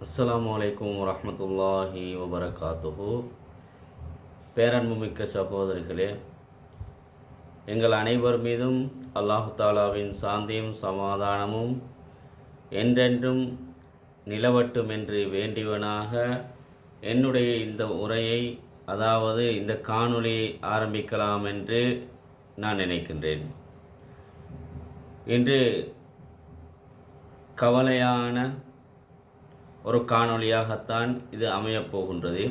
அஸ்லாம் அலைக்கும் வரமத்துல்லாஹி வபரகாத்துஹு. பேரன்புமிக்க சகோதரிகளே எங்கள் அனைவர் மீதும் அல்லாஹு தாலாவின் சாந்தியும் சமாதானமும் என்றென்றும் நிலவட்டும் என்று வேண்டியவனாக என்னுடைய இந்த உரையை அதாவது இந்த காணொளியை ஆரம்பிக்கலாம் என்று நான் நினைக்கின்றேன். இன்று கவலையான ஒரு காணொளியாகத்தான் இது அமையப் போகின்றது.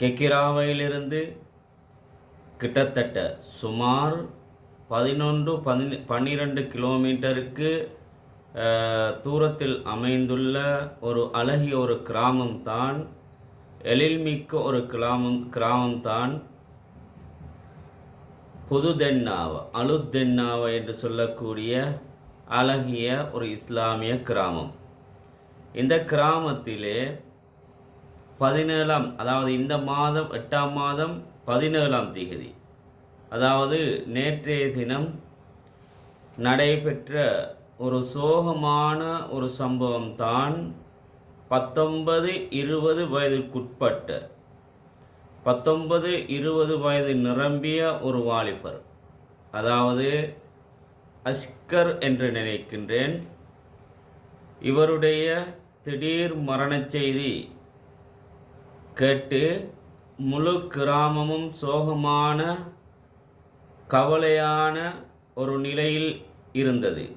கெக்கிராவையிலிருந்து கிட்டத்தட்ட சுமார் பதினொன்று பதின பன்னிரெண்டு கிலோமீட்டருக்கு தூரத்தில் அமைந்துள்ள ஒரு அழகிய ஒரு கிராமம் தான் எழில்மிக்க ஒரு கிராமம் கிராமம்தான் புதுதென்னாவ அலுத்தென்னாவ என்று சொல்லக்கூடிய அழகிய ஒரு இஸ்லாமிய கிராமம். இந்த கிராமத்திலே பதினேழாம் அதாவது இந்த மாதம் எட்டாம் மாதம் பதினேழாம் தேதி அதாவது நேற்றைய தினம் நடைபெற்ற ஒரு சோகமான ஒரு சம்பவம் தான் பத்தொன்பது இருபது வயதுக்குட்பட்ட பத்தொன்பது இருபது வயது நிரம்பிய ஒரு வாலிபர். அதாவது அஸ்கர் என்று நினைக்கின்றேன். இவருடைய திடீர் மரணச் செய்தி கேட்டு முழு கிராமமும் சோகமான கவலையான ஒரு நிலையில் இருந்தது.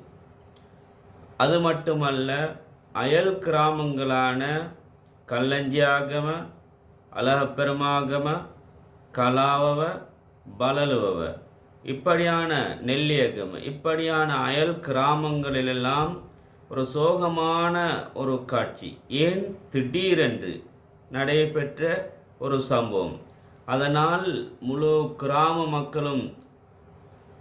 அது மட்டுமல்ல அயல் கிராமங்களான கல்லஞ்சியாகம அழகப்பெருமாகம கலாவவ பலலுவவ. இப்படியான நெல்லியகம் இப்படியான அயல் கிராமங்களிலெல்லாம் ஒரு சோகமான ஒரு காட்சி. ஏன்? திடீரென்று நடைபெற்ற ஒரு சம்பவம். அதனால் முழு கிராம மக்களும்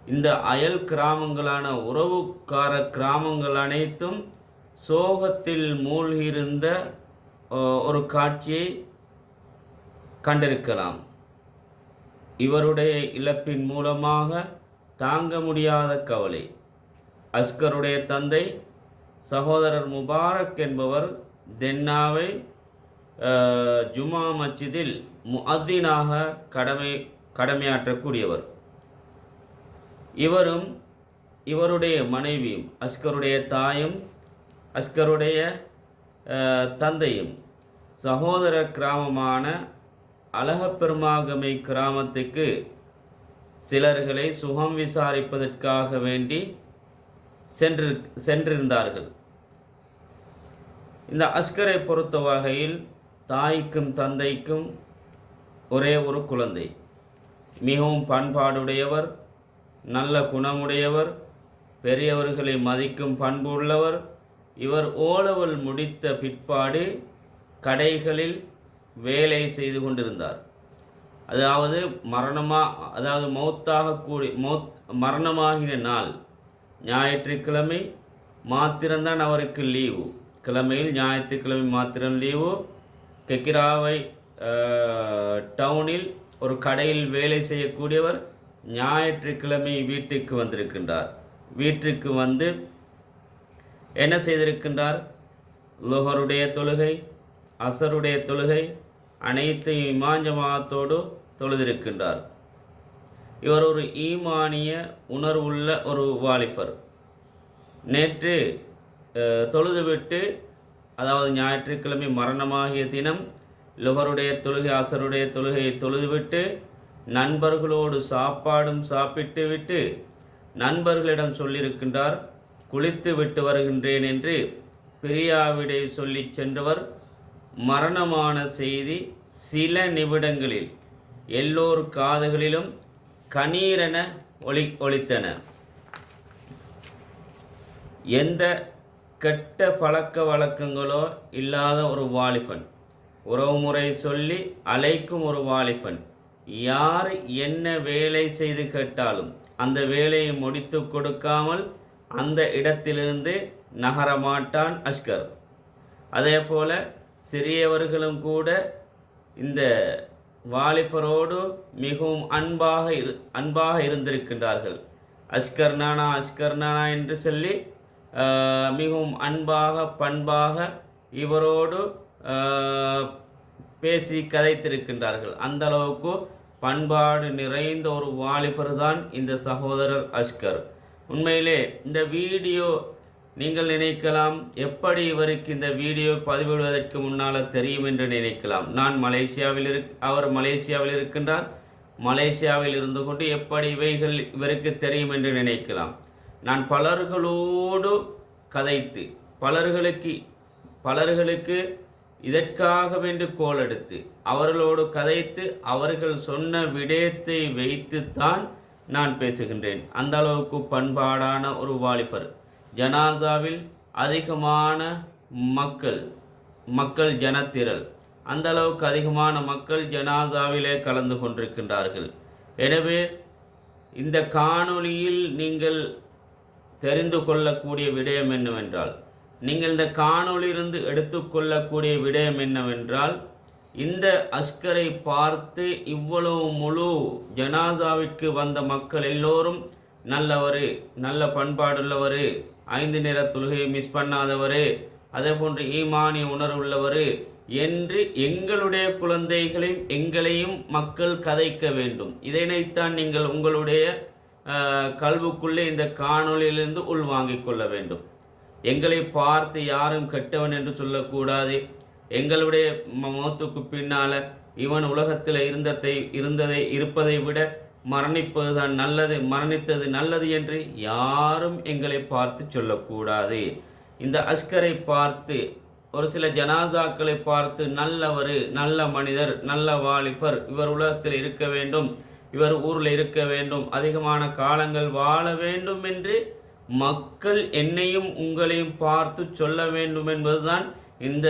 இந்த அயல் கிராமங்களான உறவுக்கார கிராமங்கள் அனைத்தும் சோகத்தில் மூழ்கியிருந்த ஒரு காட்சியை கண்டிருக்கலாம். இவருடைய இழப்பின் மூலமாக தாங்க முடியாத கவலை. அஸ்கருடைய தந்தை சகோதரர் முபாரக் என்பவர் தென்னாவை ஜுமா மஸ்ஜிதில் முஅத்தினாக கடமை கடமையாற்றக்கூடியவர். இவரும் இவருடைய மனைவியும் அஸ்கருடைய தாயும் அஸ்கருடைய தந்தையும் சகோதர கிராமமான அழகப்பெருமாகமை கிராமத்துக்கு சிலர்களை சுகம் விசாரிப்பதற்காக வேண்டி சென்று சென்றிருந்தார்கள். இந்த அஸ்கரை பொறுத்த வகையில் தாய்க்கும் தந்தைக்கும் ஒரே ஒரு குழந்தை. மிகவும் பண்பாடுடையவர் நல்ல குணமுடையவர் பெரியவர்களை மதிக்கும் பண்பு உள்ளவர் இவர் ஓலவல் முடித்த பிற்பாடு கடைகளில் வேலை செய்து கொண்டிருந்தார். அதாவது மரணமாக அதாவது மௌத்தாக கூடி மௌத் மரணமாகின நாள் ஞாயிற்றுக்கிழமை மாத்திரம்தான் அவருக்கு லீவு. கிழமையில் ஞாயிற்றுக்கிழமை மாத்திரம் லீவு. கெக்கிராவை டவுனில் ஒரு கடையில் வேலை செய்யக்கூடியவர் ஞாயிற்றுக்கிழமை வீட்டுக்கு வந்திருக்கின்றார். வீட்டுக்கு வந்து என்ன செய்திருக்கின்றார்? லுஹருடைய தொழுகை அசருடைய தொழுகை அனைத்து இமாஞ்சமாத்தோடு தொழுதிருக்கின்றார். இவர் ஒரு ஈமானிய உணர்வுள்ள ஒரு வாலிபர். நேற்று தொழுதுவிட்டு அதாவது ஞாயிற்றுக்கிழமை மரணமாகிய தினம் லுகருடைய தொழுகை அசருடைய தொழுகையை தொழுதுவிட்டு நண்பர்களோடு சாப்பாடும் சாப்பிட்டு விட்டு நண்பர்களிடம் சொல்லியிருக்கின்றார் குளித்து விட்டு வருகின்றேன் என்று பிரியாவிடை சொல்லி சென்றவர் மரணமான செய்தி சில நிமிடங்களில் எல்லோர் காதுகளிலும் கணீரென ஒளி ஒலித்தன. எந்த கெட்ட பழக்க வழக்கங்களோ இல்லாத ஒரு வாலிபன் உறவுமுறை சொல்லி அழைக்கும் ஒரு வாலிபன் யார் என்ன வேலை செய்து கேட்டாலும் அந்த வேலையை முடித்து கொடுக்காமல் அந்த இடத்திலிருந்து நகரமாட்டான் அஷ்கர். அதே போல சிறியவர்களும் கூட இந்த வாலிபரோடு மிகவும் அன்பாக இரு அன்பாக இருந்திருக்கின்றார்கள். அஷ்கர்னானா நானா நானா என்று சொல்லி மிகவும் அன்பாக பண்பாக இவரோடு பேசி கதைத்திருக்கின்றார்கள். அந்த அளவுக்கு பண்பாடு நிறைந்த ஒரு வாலிபர் தான் இந்த சகோதரர் அஷ்கர். உண்மையிலே இந்த வீடியோ நீங்கள் நினைக்கலாம் எப்படி இவருக்கு இந்த வீடியோ பதிவிடுவதற்கு முன்னால் தெரியும் என்று நினைக்கலாம். நான் மலேசியாவில் இருக் அவர் மலேசியாவில் இருக்கின்றார். மலேசியாவில் இருந்து கொண்டு எப்படி இவைகள் இவருக்கு தெரியும் என்று நினைக்கலாம். நான் பலர்களோடு கதைத்து பலர்களுக்கு பலர்களுக்கு இதற்காக வேண்டு கோல் எடுத்து அவர்களோடு கதைத்து அவர்கள் சொன்ன விடயத்தை வைத்துத்தான் நான் பேசுகின்றேன். அந்த அளவுக்கு பண்பாடான ஒரு வாலிபர். ஜனாசாவில் அதிகமான மக்கள் மக்கள் ஜனத்திரள். அந்த அளவுக்கு அதிகமான மக்கள் ஜனாசாவிலே கலந்து கொண்டிருக்கின்றார்கள். எனவே இந்த காணொளியில் நீங்கள் தெரிந்து கொள்ளக்கூடிய விடயம் என்னவென்றால் நீங்கள் இந்த காணொளியிலிருந்து எடுத்துக்கொள்ளக்கூடிய விடயம் என்னவென்றால் இந்த அஸ்கரை பார்த்து இவ்வளவு முழு ஜனாசாவிற்கு வந்த மக்கள் எல்லோரும் நல்லவர் நல்ல பண்பாடுள்ளவர் ஐந்து நேர தொழுகையை மிஸ் பண்ணாதவரே. அதே போன்று ஈமானிய உணர்வுள்ளவர் என்று எங்களுடைய குழந்தைகளையும் எங்களையும் மக்கள் கதைக்க வேண்டும். இதனைத்தான் நீங்கள் உங்களுடைய கல்வுக்குள்ளே இந்த காணொளியிலிருந்து உள்வாங்கிக் கொள்ள வேண்டும். எங்களை பார்த்து யாரும் கெட்டவன் என்று சொல்லக்கூடாது. எங்களுடைய ம- மௌத்துக்கு பின்னால் இவன் உலகத்தில் இருந்ததை இருந்ததை இருப்பதை விட மரணிப்பது தான் நல்லது மரணித்தது நல்லது என்று யாரும் எங்களை பார்த்து சொல்லக்கூடாது. இந்த அஸ்கரை பார்த்து ஒரு சில ஜனாசாக்களை பார்த்து நல்லவர் நல்ல மனிதர் நல்ல வாலிபர் இவர் உலகத்தில் இருக்க வேண்டும் இவர் ஊரில் இருக்க வேண்டும் அதிகமான காலங்கள் வாழ வேண்டும் என்று மக்கள் என்னையும் உங்களையும் பார்த்து சொல்ல வேண்டும் என்பதுதான் இந்த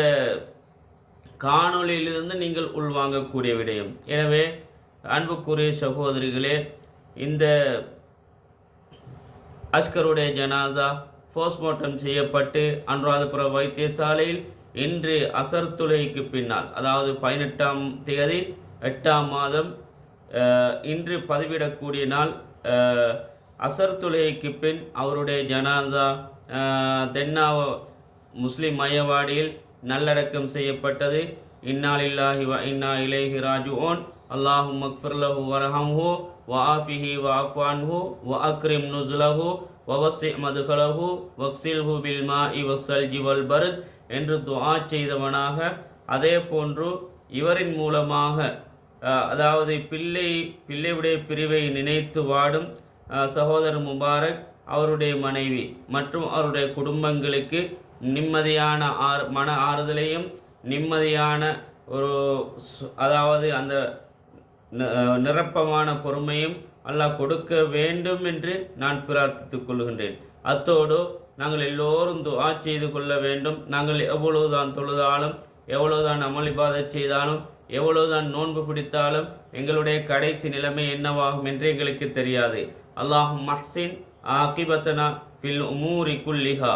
காணொளியிலிருந்து நீங்கள் உள்வாங்கக்கூடிய விடயம். எனவே அன்புக்குரிய சகோதரிகளே இந்த அஸ்கருடைய ஜனாசா போஸ்ட்மார்ட்டம் செய்யப்பட்டு அனுராதபுர வைத்தியசாலையில் இன்று அசர் தொழுகைக்கு பின்னால் அதாவது பதினெட்டாம் தேதி எட்டாம் மாதம் இன்று பதிவிடக்கூடிய நாள் அஹ், அசர் தொழுகைக்கு பின் அவருடைய ஜனாசா தென்னாவ முஸ்லிம் மையவாடியில் நல்லடக்கம் செய்யப்பட்டது. இன்னாலில்லாஹி வ இன்னா இலகிராஜு ஓன் அல்லாஹும் மக்ஃபிர்லஹு வரஹம்ஹு வ ஆஃபிஹி வ அஃப்வான்ஹு வ நுஸ்லஹு வ மதுகலஹு வக்சில்ஹு பில் மாஇ வஸ்ஸல்ஜி வல் பரத் என்று துஆ செய்தவனாக அதே போன்று இவரின் மூலமாக அதாவது பிள்ளை பிள்ளையுடைய பிரிவை நினைத்து வாடும் சகோதரர் முபாரக் அவருடைய மனைவி மற்றும் அவருடைய குடும்பங்களுக்கு நிம்மதியான ஆறு மன ஆறுதலையும் நிம்மதியான ஒரு அதாவது அந்த நிரப்பமான பொறுமையும் அல்லாஹ் கொடுக்க வேண்டும் என்று நான் பிரார்த்தித்துக் கொள்கின்றேன். அத்தோடு நாங்கள் எல்லோரும் துவா செய்து கொள்ள வேண்டும். நாங்கள் எவ்வளவுதான் தொழுதாலும் எவ்வளவுதான் அமளிபாதை செய்தாலும் எவ்வளவுதான் நோன்பு பிடித்தாலும் எங்களுடைய கடைசி நிலைமை என்னவாகும் என்று எங்களுக்கு தெரியாது. அல்லாஹ் மஹ்சின் ஆகிபத்தனா ஃபில் உமூரி குல்லிஹா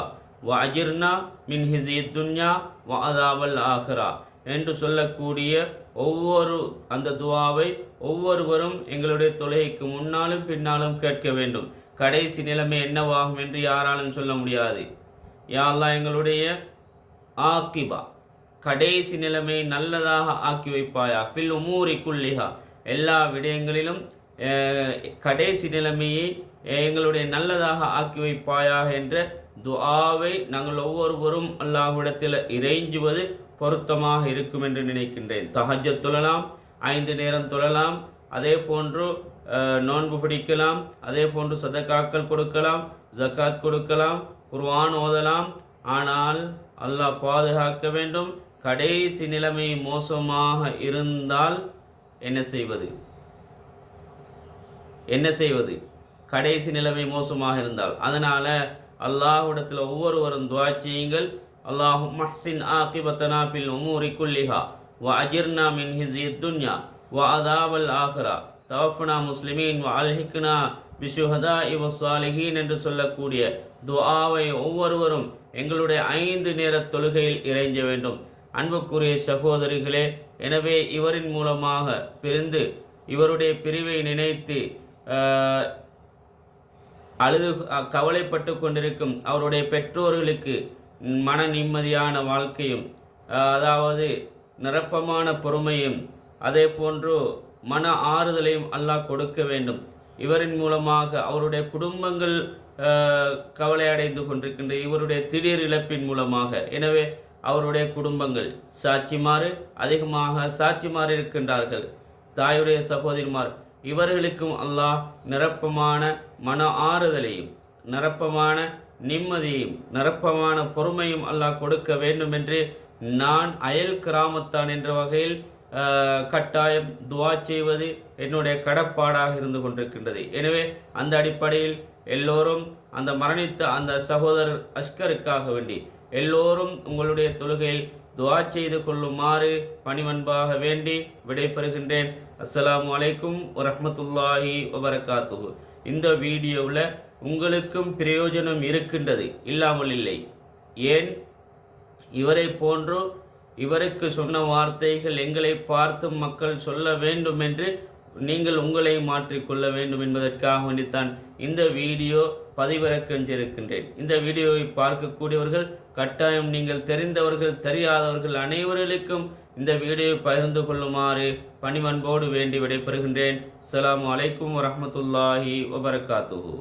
வ அஜிர்னா மின் ஹிசி துன்யா வ அதாவல் ஆஹ்ரா என்று சொல்லக்கூடிய ஒவ்வொரு அந்த துவாவை ஒவ்வொருவரும் எங்களுடைய தொழுகைக்கு முன்னாலும் பின்னாலும் கேட்க வேண்டும். கடைசி நிலைமை என்னவாகும் என்று யாராலும் சொல்ல முடியாது. யா எங்களுடைய ஆக்கிபா. கடைசி நிலைமை நல்லதாக ஆக்கி வைப்பாயா? ஃபில் உமூரி குல்லிஹா. எல்லா விடயங்களிலும் கடைசி நிலைமையை எங்களுடைய நல்லதாக ஆக்கி வைப்பாயாக என்ற துஆவை நாங்கள் ஒவ்வொருவரும் அல்லாஹ்விடத்தில் இறைஞ்சுவது பொருத்தமாக இருக்கும் என்று நினைக்கின்றேன். தஹஜ்ஜத் தொழலாம் ஐந்து நேரம் தொழலாம் அதே போன்று நோன்பு பிடிக்கலாம் அதே போன்று சதகாக்கள் கொடுக்கலாம் ஜக்காத் கொடுக்கலாம் குர்வான் ஓதலாம். ஆனால் அல்லாஹ் பாதுகாக்க வேண்டும். கடைசி நிலைமை மோசமாக இருந்தால் என்ன செய்வது? என்ன செய்வது? கடைசி நிலைமை மோசமாக இருந்தால். அதனால் அல்லாஹ்விடத்தில் ஒவ்வொருவரும் துவா செய்யுங்கள். اللهم மஹ்சின் عاقبتنا في உமூரி குல்லிஹா வ من هزي الدنيا وعذاب வ توفنا ஆஹ்ரா தவஃபனா முஸ்லிமீன் வ பிஷுஹதா இவ சாலிஹீன் என்று சொல்லக்கூடிய துஆவை ஒவ்வொருவரும் எங்களுடைய ஐந்து நேர தொழுகையில் இறைஞ்ச வேண்டும். அன்புக்குரிய சகோதரிகளே எனவே இவரின் மூலமாக பிரிந்து இவருடைய பிரிவை நினைத்து அழுது அ- கவலைப்பட்டு கொண்டிருக்கும் அவருடைய பெற்றோர்களுக்கு மன நிம்மதியான வாழ்க்கையும் அதாவது நிரப்பமான பொறுமையும் அதே போன்று மன ஆறுதலையும் அல்லாஹ் கொடுக்க வேண்டும். இவரின் மூலமாக அவருடைய குடும்பங்கள் கவலை அடைந்து கொண்டிருக்கின்ற இவருடைய திடீர் இழப்பின் மூலமாக. எனவே அவருடைய குடும்பங்கள் சாட்சிமாறு அதிகமாக சாட்சிமாறு இருக்கின்றார்கள். தாயுடைய சகோதரிமார் இவர்களுக்கும் அல்லாஹ் நிரப்பமான மன ஆறுதலையும் நிரப்பமான நிம்மதியும் நிரப்பமான பொறுமையும் அல்லாஹ் கொடுக்க வேண்டும் என்று நான் அயல் கிராமத்தான் என்ற வகையில் கட்டாயம் துவா செய்வது என்னுடைய கடப்பாடாக இருந்து கொண்டிருக்கின்றது. எனவே அந்த அடிப்படையில் எல்லோரும் அந்த மரணித்த அந்த சகோதரர் அஸ்கருக்காக வேண்டி எல்லோரும் உங்களுடைய தொழுகையில் துவா செய்து கொள்ளுமாறு பணிவன்பாக வேண்டி விடைபெறுகின்றேன். அஸ்ஸலாமு அலைக்கும் வரமத்துல்லாஹி வபரகாத்து இந்த வீடியோவில் உங்களுக்கும் பிரயோஜனம் இருக்கின்றது இல்லாமல் இல்லை. ஏன்? இவரை போன்றோ இவருக்கு சொன்ன வார்த்தைகள் எங்களை பார்த்து மக்கள் சொல்ல வேண்டும் என்று நீங்கள் உங்களை மாற்றிக்கொள்ள வேண்டும் என்பதற்காக வேண்டித்தான் இந்த வீடியோ பதிவிறக்கம் இந்த வீடியோவை பார்க்கக்கூடியவர்கள் கட்டாயம் நீங்கள் தெரிந்தவர்கள் தெரியாதவர்கள் அனைவர்களுக்கும் இந்த வீடியோவை பகிர்ந்து கொள்ளுமாறு பணிவன்போடு வேண்டி விடைபெறுகின்றேன். அலாம் வலைக்கம் வரமத்துல்லாஹி வபரகாத்துஹு.